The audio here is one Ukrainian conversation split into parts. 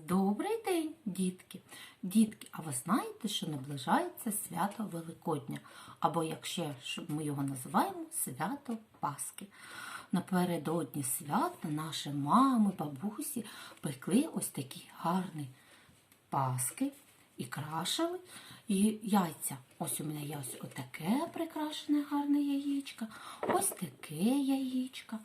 Добрий день, дітки! Дітки, а ви знаєте, що наближається свято Великодня, або як ще ми його називаємо свято Пасхи. Напередодні свята наші мами, бабусі пекли ось такі гарні паски і крашили і яйця. Ось у мене є ось отаке прикрашене гарне яєчко, ось таке яєчко.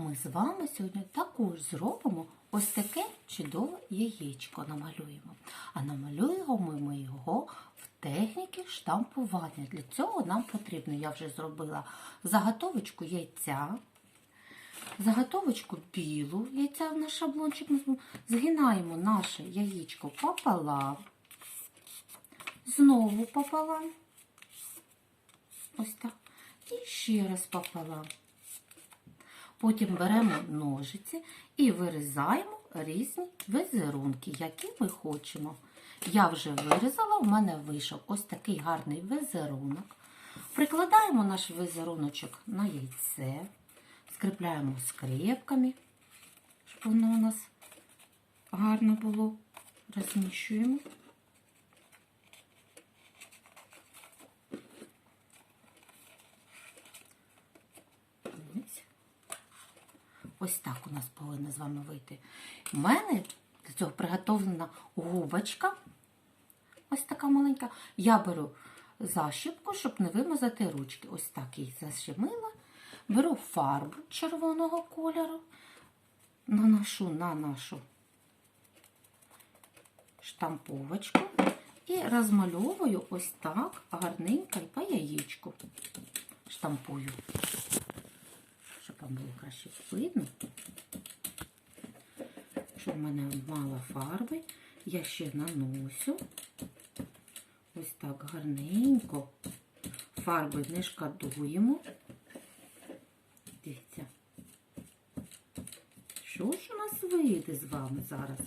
Ми з вами сьогодні також зробимо ось таке чудове яєчко намалюємо. А намалюємо ми його в техніці штампування. Для цього нам потрібно, я вже зробила заготовочку яйця, заготовочку білу яйця на шаблончик. Згинаємо наше яєчко пополам, знову пополам. Ось так. І ще раз пополам. Потім беремо ножиці і вирізаємо різні візерунки, які ми хочемо. Я вже вирізала, в мене вийшов ось такий гарний візерунок. Прикладаємо наш візеруночок на яйце, скріпляємо скрепками, щоб воно у нас гарно було. Розміщуємо. Ось. Ось так у нас повинно з вами вийти. У мене для цього приготовлена губочка. Ось така маленька. Я беру защіпку, щоб не вимазати ручки. Ось так її защемила. Беру фарбу червоного кольору, наношу на нашу штамповочку і розмальовую ось так гарненько по яєчку. Штампую краще видно. Що в мене мало фарби, я ще наносю ось так гарненько. Фарби не шкодуємо. Дивіться, що ж у нас вийде з вами зараз?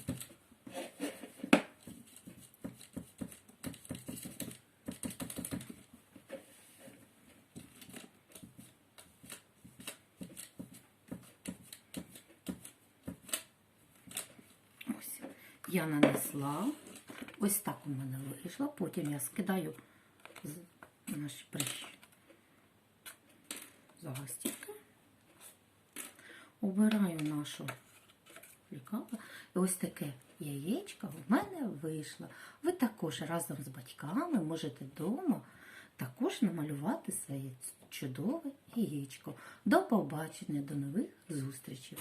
Ось я нанесла. Ось так у мене вийшло. Потім я скидаю наші прищі загостівки. Обираю нашу лікаву. І ось таке яєчко в мене вийшло. Ви також разом з батьками можете вдома також намалювати своє чудове яєчко. До побачення, до нових зустрічей!